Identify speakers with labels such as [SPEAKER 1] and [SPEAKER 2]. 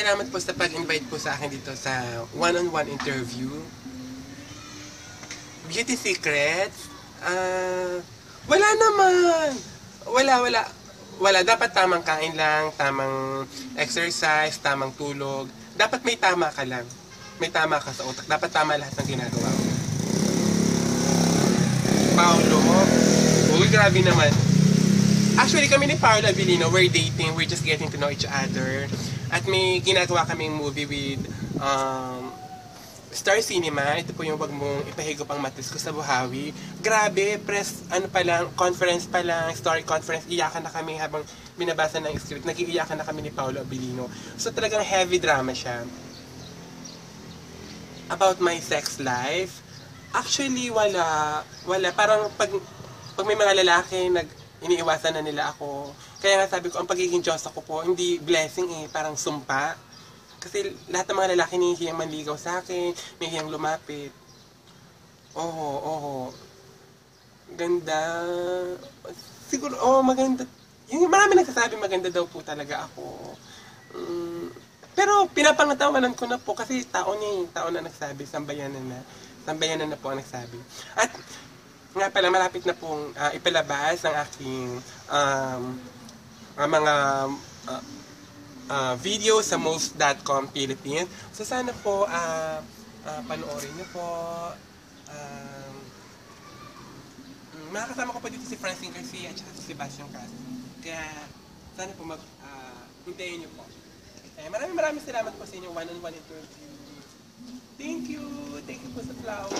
[SPEAKER 1] salamat po sa pag-invite po sa akin dito sa one-on-one interview. Beauty secrets? Ah, wala naman. Wala, wala. Wala. Dapat tamang kain lang, tamang exercise, tamang tulog. Dapat may tama ka lang. May tama ka sa utak. Dapat tama lahat ng ginagawa mo. Paolo, uy, grabe naman. Actually, kami ni Paolo Abilino, we're dating, we're just getting to know each other. At may ginagawa kaming movie with um, Star Cinema. Ito po yung wag mong ipahigo pang matis ko sa Buhawi. Grabe, press, ano pa lang, conference pa lang, story conference, iyakan na kami habang binabasa ng script. Nag-iiyakan na kami ni Paolo Abilino. So talagang heavy drama siya. About my sex life, actually wala. Wala. Parang pag, pag may mga lalaki, nag, iniiwasan na nila ako. Kaya nga sabi ko, ang pagiging Diyos ako po, hindi blessing eh, parang sumpa. Kasi lahat ng mga lalaki nihihiyang manligaw sa akin, nihihiyang lumapit. Oo, oo. Ganda. Siguro, oo, maganda. Yung marami nagsasabi maganda daw po talaga ako. Mm, pero pinapangatawanan ko na po kasi tao niya yung tao na nagsabi, sambayanan na. Sambayanan na po ang nagsabi. At nga pala, malapit na pong ah, ipalabas ang aking um, ang mga ah, ah, video sa most.com Philippines. So sana po ah ah, panoorin niyo po. Um, makakasama ko pa dito si Francine Garcia at si Sebastian Castro. Kaya sana po mag ah, hintayin niyo po. Eh, maraming maraming salamat po sa inyong one-on-one interview. Thank you! Thank you po sa flowers.